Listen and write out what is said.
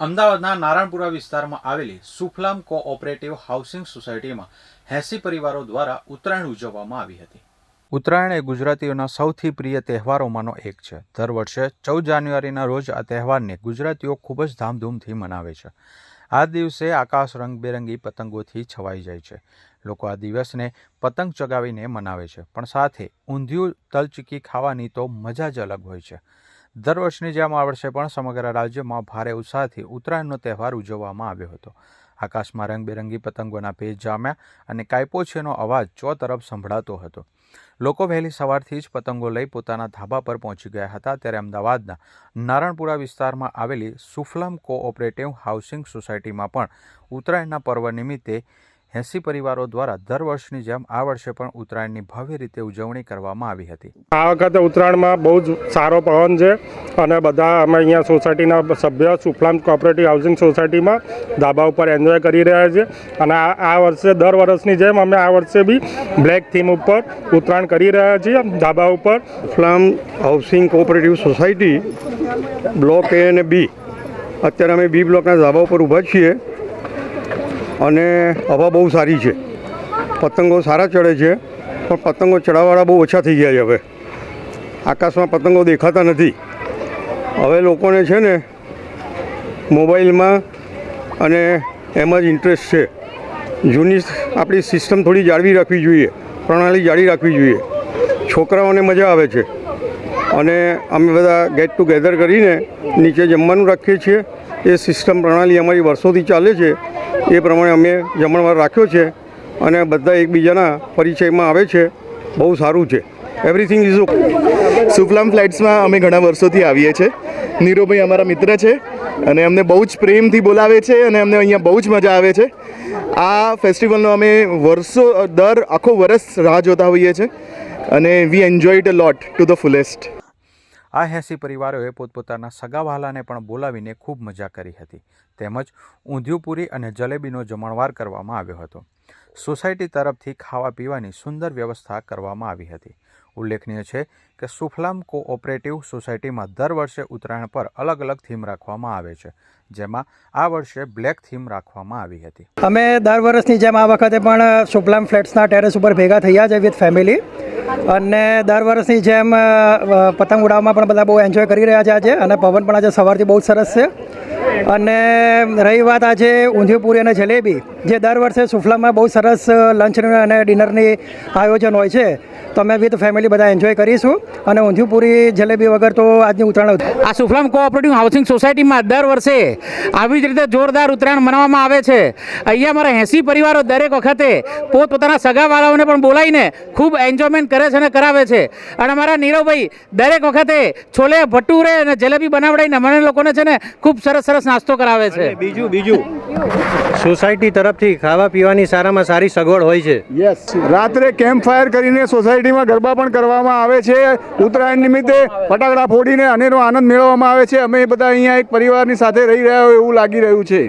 અમદાવાદના નારાયણપુરા વિસ્તારમાં આવેલી સુફલામ કોઓપરેટિવ હાઉસિંગ સોસાયટીમાં એંસી પરિવારો દ્વારા ઉત્તરાયણ ઉજવવામાં આવી હતી. ઉત્તરાયણ એ ગુજરાતીઓના સૌથી પ્રિય તહેવારોમાંનો એક છે. દર વર્ષે ચૌદ જાન્યુઆરીના રોજ આ તહેવારને ગુજરાતીઓ ખૂબ જ ધામધૂમથી મનાવે છે. આ દિવસે આકાશ રંગબેરંગી પતંગોથી છવાઈ જાય છે. લોકો આ દિવસને પતંગ ચગાવીને મનાવે છે, પણ સાથે ઊંધિયું તલચીકી ખાવાની તો મજા જ અલગ હોય છે. દર વર્ષની જેમ આ વર્ષે પણ સમગ્ર રાજ્યમાં ભારે ઉત્સાહથી ઉત્તરાયણનો તહેવાર ઉજવવામાં આવ્યો હતો. આકાશમાં રંગબેરંગી પતંગોના પેજ જામ્યા અને કાયપોછીનો અવાજ ચો તરફ સંભળાતો હતો. લોકો વહેલી સવારથી જ પતંગો લઈ પોતાના ધાબા પર પહોંચી ગયા હતા ત્યારે અમદાવાદના નારણપુરા વિસ્તારમાં આવેલી સુફલમ કોઓપરેટિવ હાઉસિંગ સોસાયટીમાં પણ ઉત્તરાયણના પર્વ નિમિત્તે એંસી પરિવારો દ્વારા દર વર્ષની જેમ આ વર્ષે પણ ઉત્તરાયણની ભવ્ય રીતે ઉજવણી કરવામાં આવી હતી. આ વખતે ઉત્તરાયણમાં બહુ જ સારો પવન છે. અને બધા અમે અહીંયા સોસાયટીના સભ્ય સુફલામ કોઓપરેટિવ હાઉસિંગ સોસાયટીમાં ધાબા ઉપર એન્જોય કરી રહ્યા છે અને આ આ વર્ષે દર વર્ષની જેમ અમે આ વર્ષે બી બ્લેક થીમ ઉપર ઉત્તરાયણ કરી રહ્યા છીએ. ધાબા ઉપર Suflam housing cooperative society block A અને બી. અત્યારે અમે બી બ્લોકના ધાબા ઉપર ઊભા છીએ અને હવા બહુ સારી છે. પતંગો સારા ચડે છે, પણ પતંગો ચડાવવાળા બહુ ઓછા થઈ ગયા છે હવે. આકાશમાં પતંગો દેખાતા નથી. હવે લોકોને છે ને મોબાઈલમાં અને એમાં જ ઇન્ટરેસ્ટ છે. જૂની આપણી સિસ્ટમ થોડી જાળવી રાખવી જોઈએ, પ્રણાલી જાળવી રાખવી જોઈએ. છોકરાઓને મજા આવે છે. અને અમે બધા ગેટ ટુગેધર કરીને નીચે જમવાનું રાખીએ છીએ. એ સિસ્ટમ પ્રણાલી અમારી વર્ષોથી ચાલે છે. એ પ્રમાણે અમે જમણવાર રાખ્યો છે. અને બધા એકબીજાના પરિચયમાં આવે છે. બહુ સારું છે. એવરીથિંગ ઇઝ ઓકે સુફલામ ફ્લાઇટ્સમાં અમે ઘણા વર્ષોથી આવીએ છીએ. નીરુભાઈ અમારા મિત્ર છે અને અમને બહુ જ પ્રેમથી બોલાવે છે અને અમને અહીંયા બહુ જ મજા આવે છે. આ ફેસ્ટિવલનો અમે વર્ષો, દર આખો વર્ષ રાહ જોતા હોઈએ છીએ અને we enjoy it a lot to the fullest આ એંસી પરિવારોએ પોતપોતાના સગાવાલાને પણ બોલાવીને ખૂબ મજા કરી હતી. તેમજ ઊંધિયું અને જલેબીનો જમણવાર કરવામાં આવ્યો હતો. સોસાયટી તરફથી ખાવા પીવાની સુંદર વ્યવસ્થા કરવામાં આવી હતી. ઉલ્લેખનીય છે કે સુફલામ કોઓપરેટિવ સોસાયટીમાં દર વર્ષે ઉત્તરાયણ પર અલગ અલગ થીમ રાખવામાં આવે છે, જેમાં આ વર્ષે બ્લેક થીમ રાખવામાં આવી હતી. અમે દર વર્ષની જેમ આ વખતે પણ સુફલામ ફ્લેટ્સના ટેરેસ ઉપર ભેગા થયા છે વિથ ફેમિલી. અને દર વર્ષની જેમ પતંગ ઉડાવવામાં પણ બધા બહુ એન્જોય કરી રહ્યા છે આજે અને પવન પણ આજે સવારથી બહુ સરસ છે. અને રહી વાત આજે ઊંધિયું અને જલેબી. જે દર વર્ષે સુફલામાં બહુ સરસ લંચ અને ડિનરની આયોજન હોય છે. તો અમે વિથ ફેમિલી બધા એન્જોય કરીશું અને ઊંધિયું પૂરી જલેબી વગર તો આજની ઉત્તરાયણ આ સુફલામ કોઓપરેટિવ હાઉસિંગ સોસાયટીમાં દર વર્ષે આવી જ રીતે જોરદાર ઉત્તરાયણ મનાવવામાં આવે છે. અહીંયા અમારા એંસી પરિવારો દરેક વખતે પોતપોતાના સગાવાળાઓને પણ બોલાવીને ખૂબ એન્જોયમેન્ટ કરે છે અને કરાવે છે. અને અમારા નીરવભાઈ દરેક વખતે છોલે ભટુરે અને જલેબી બનાવડાવીને અમને લોકોને છે ને ખૂબ સરસ સરસ નાસ્તો કરાવે છે. બીજું બીજું સોસાયટી તરફથી ખાવા પીવાની સારામાં સારી સગવડ હોય છે. યસ રાત્રે કેમ્પ ફાયર કરીને સોસાયટીમાં ગરબા પણ કરવામાં આવે છે. ઉત્તરાયણ નિમિત્તે ફટાકડા ફોડીને અનેરો આનંદ મેળવવામાં આવે છે. અમે બધા અહીંયા એક પરિવારની સાથે રહી રહ્યા હોય એવું લાગી રહ્યું છે.